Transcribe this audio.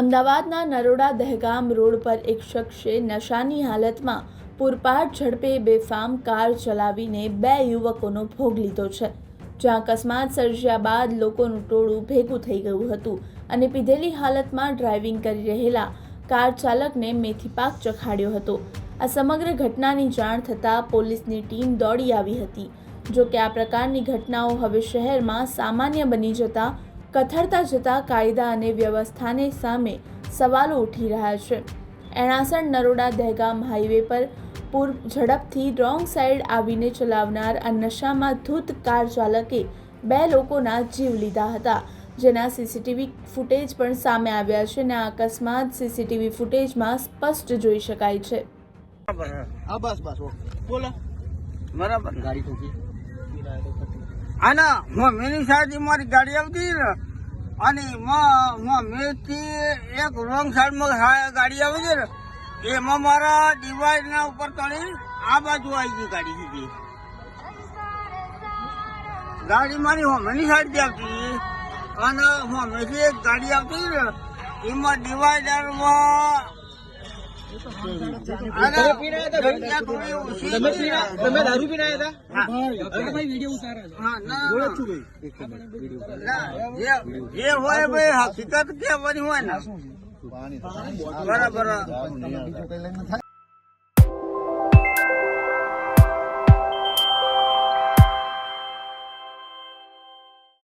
અમદાવાદના નરોડા દહેગામ રોડ પર એક શખ્સે નશાની હાલતમાં પૂરપાટ ઝડપે બેફામ કાર ચલાવીને બે યુવકોનો ભોગ લીધો છે. જ્યાં અકસ્માત સર્જ્યા બાદ લોકોનું ટોળું ભેગું થઈ ગયું હતું અને પીધેલી હાલતમાં ડ્રાઇવિંગ કરી રહેલા કાર ચાલકને મેથી પાક ચખાડ્યો હતો. આ સમગ્ર ઘટનાની જાણ થતાં પોલીસની ટીમ દોડી આવી હતી. જો કે આ પ્રકારની ઘટનાઓ હવે શહેરમાં સામાન્ય બની જતા કથળતા જતા કાયદા અને વ્યવસ્થાને સામે સવાલો ઉઠી રહ્યા છે. એણાસણ નરોડા દહેગામ હાઈવે પર પૂર ઝડપથી રોંગ સાઈડ આવીને ચલાવનાર આ નશામાં ધૂત કાર ચાલકે બે લોકોના જીવ લીધા હતા જેના સીસીટીવી ફૂટેજ પણ સામે આવ્યા છે અને આ અકસ્માત સીસીટીવી ફૂટેજમાં સ્પષ્ટ જોઈ શકાય છે. બસ બસ બોલો. બરાબર ગાડી ઠોકી આના હું મેની સાઈડ મારી ગાડી આવતી ને, અને એમાં હું મેથી એક રોંગ સાઈડમાં ગાડી આવે છે ને, એમાં મારા ડિવાઈડના ઉપર ચડી આ બાજુ આવી ગઈ ગાડી સીધી. ગાડી મારી હોમેની સાઈડ સાઈડથી આવતી. અને હોમેથી એક ગાડી આવતી એમાં ડિવાઈડરમાં તમે દારૂ પીને આવ્યા હતા વીડિયો ઉતારે જે હોય ભાઈ હકીકત કહેવાની હોય ને. બરાબર.